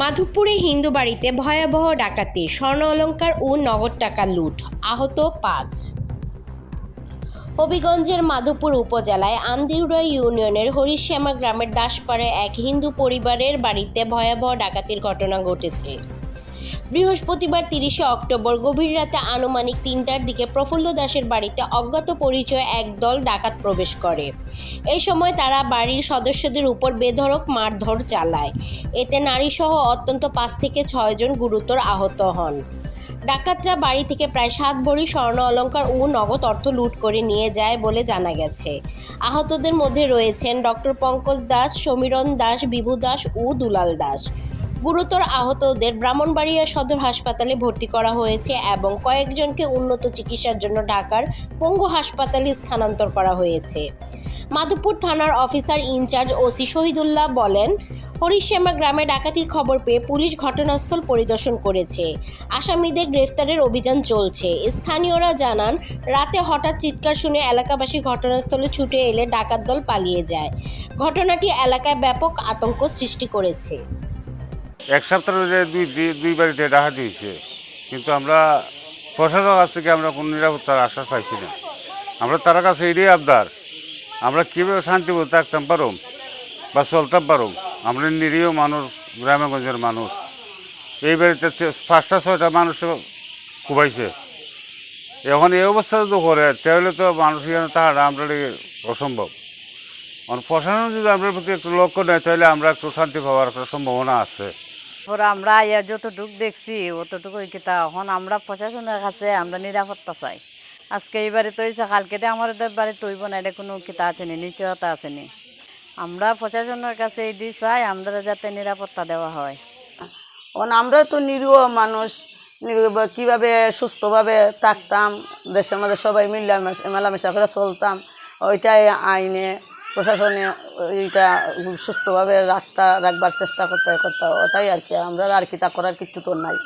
মাধবপুরে হিন্দু বাড়িতে ভয়াবহ ডাকাতি, স্বর্ণ অলঙ্কার ও নগদ টাকা লুট, আহত পাঁচ। হবিগঞ্জের মাধবপুর উপজেলায় আন্দিউরা ইউনিয়নের হরিশ্যামা গ্রামের দাসপাড়ে এক হিন্দু পরিবারের বাড়িতে ভয়াবহ ডাকাতির ঘটনা ঘটেছে। বৃহস্পতিবার তিরিশে অক্টোবর গভীর রাতে আনুমানিক তিনটার দিকে প্রফুল্ল দাসের বাড়িতে অজ্ঞাত পরিচয় এক দল ডাকাত প্রবেশ করে। এই সময় তারা বাড়ির সদস্যদের উপর বেধড়ক মারধর চালায়। এতে নারীসহ অত্যন্ত পাঁচ থেকে ছয়জন গুরুতর আহত হন। ডাকাতরা বাড়ি থেকে প্রায় সাত ভরি স্বর্ণ অলঙ্কার ও নগদ অর্থ লুট করে নিয়ে যায় বলে জানা গেছে। আহতদের মধ্যে রয়েছেন ডক্টর পঙ্কজ দাস, সমীরণ দাস, বিভু দাস ও দুলাল দাস। গুরুতর আহতদের ব্রাহ্মণবাড়িয়া সদর হাসপাতালে ভর্তি করা হয়েছে এবং কয়েকজনকে উন্নত চিকিৎসার জন্য ঢাকার পঙ্গু হাসপাতালে স্থানান্তর করা হয়েছে। মাধবপুর থানার অফিসার ইনচার্জ ওসি শহীদুল্লাহ বলেন, হরিশ্যামা গ্রামে ডাকাতির খবর পেয়ে পুলিশ ঘটনাস্থল পরিদর্শন করেছে। আসামিদের গ্রেফতারের অভিযান চলছে। স্থানীয়রা জানান, রাতে হঠাৎ চিৎকার শুনে এলাকাবাসী ঘটনাস্থলে ছুটে এলে ডাকাত দল পালিয়ে যায়। ঘটনাটি এলাকায় ব্যাপক আতঙ্ক সৃষ্টি করেছে। এক সপ্তাহ দুই দুই- বাড়িতে ডাকাতি হয়েছে কিন্তু আমরা প্রশাসক কাছ থেকে আমরা কোনো নিরাপত্তার আশ্বাস পাইছি না। আমরা তার কাছে এটাই আবদার। আমরা কীভাবে শান্তিমতো থাকতাম পারুম বা চলতাম পারুম? আমরা নিরীহ মানুষ, গ্রামেগঞ্জের মানুষ। এই বাড়িতে পাঁচটা, ছয়টা মানুষ কুবাইছে এখন এই অবস্থা যদি করে, তাহলে তো মানুষ এখানে তাহারা আমরা অসম্ভব। মানে প্রশাসন যদি আমরা প্রতি একটু লক্ষ্য নেয়, তাহলে আমরা একটু শান্তি পাওয়ার একটা সম্ভাবনা আছে। পরে আমরা যতটুক দেখছি অতটুকু কিতা এখন আমরা প্রশাসনের কাছে আমরা নিরাপত্তা চাই। আজকে এই বাড়ি তৈছে কালকে আমার বাড়ি তৈব না, এটা কোনো কিতা আসেনি নিশ্চয়তা আসেনি আমরা প্রশাসনের কাছে এই দিয়ে চাই আমরা যাতে নিরাপত্তা দেওয়া হয়। কারণ আমরা তো নিরীহ মানুষ কীভাবে সুস্থভাবে থাকতাম, দেশের মধ্যে সবাই মিল্লা মেলামেশা করে চলতাম, ওইটাই আইনে প্রশাসনে এইটা সুস্থভাবে রাখতা রাখবার চেষ্টা করতে করতে ওটাই আর কি। আমরা আর কি তা করার কিছু তো নাই।